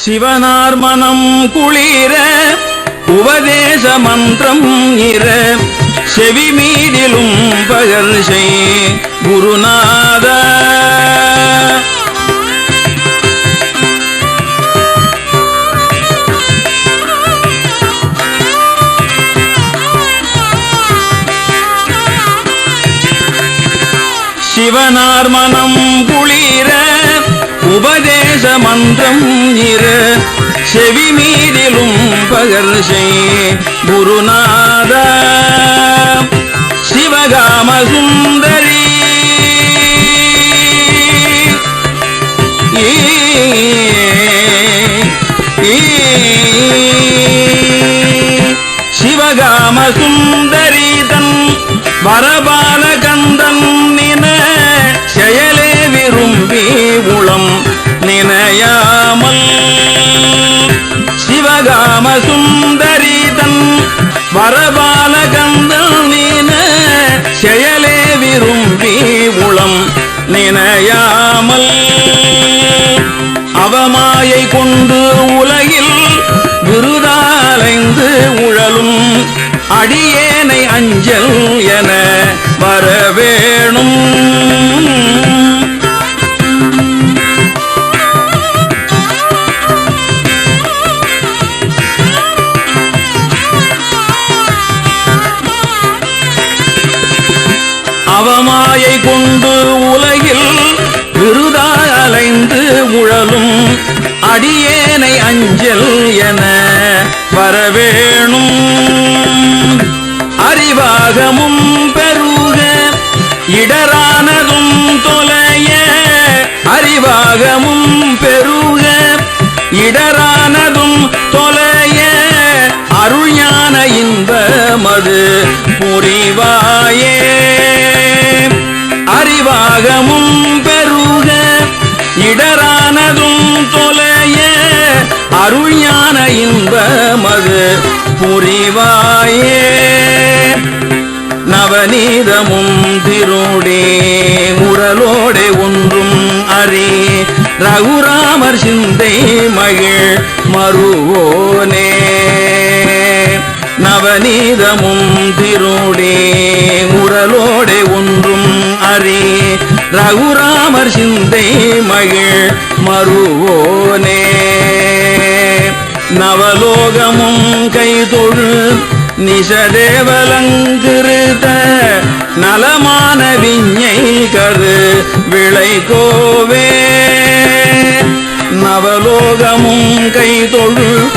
சிவனார் மனம் குளிர உபதேச மந்திரம் இர செவி மீதிலும் பகல் செய் குருநாத. சிவனார் மனம் குளிர உபதேச மந்திரம் இர. செவி மீதிலும் பகர் செய் குருநாத. சிவகாம சுந்தரி சிவகாம சுந்தரி தன் வரபா வரபால கந்தன் நின செயலே விரும்பி உளம் நினையாமல் அவமாயை கொண்டு உலகில் விருதாலைந்து உழலும் அடியேனை அஞ்சல் என வரவேணும். அவமாயை கொண்டு உலகில் விருதா அலைந்து உழலும் அடியேனை அஞ்சல் என வரவேணும். அறிவாகமும் பெருக இடரானதும் தொலைய. அறிவாகமும் பெருக இடரானதும் தொலைய. அருள்ஞான இன்பமது புரிவா இடரானதும் தொலைய அருள்ஞான இன்பமது புரிவாயே. நவநீதமும் திருடே முரலோடே ஒன்றும் அறி. ரகுராமர் சிந்தை மகிழ் மறுவோனே. நவநீதமும் திருடே முரலோடே ஒன்றும் அறி. ரகுராமர் சிந்தை மகிழ் மறுவோனே. நவலோகமும் கைதொழு நிஷதேவலங்கிருத நலமான விஞ்ஞை கரு விளைகோவே. நவலோகமும் கைதொழு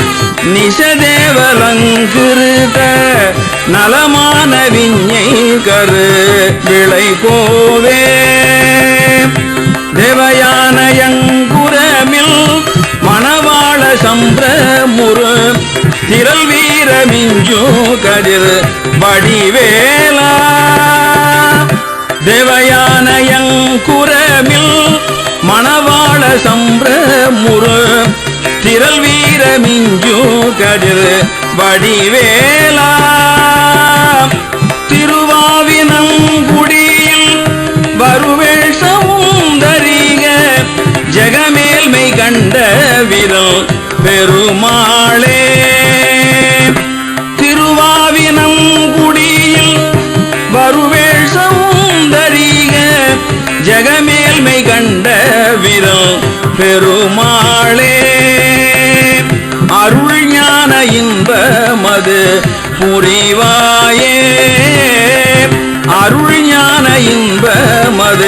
நிஷதேவலங்கிருத நலமான விஞ்ஞை கரு விளைகோவே. வீரமிஞ்சு கதிர் வடிவேலா. தேவயானயங்குரமில் மணவாள சம்பிரமுரு திரள் வீரமிஞ்சு கதிர் வடிவேலா. திருவாவினங்குடியில் வருவேஷமும் தரிக ஜெகமேல்மை கண்ட விரல் பெருமாளே. ஜெகமேல்மை கண்ட விரல் பெருமாளே. அருள் ஞான இன்பமது புரிவாயே. அருள் ஞான இன்பமது புரிவாயே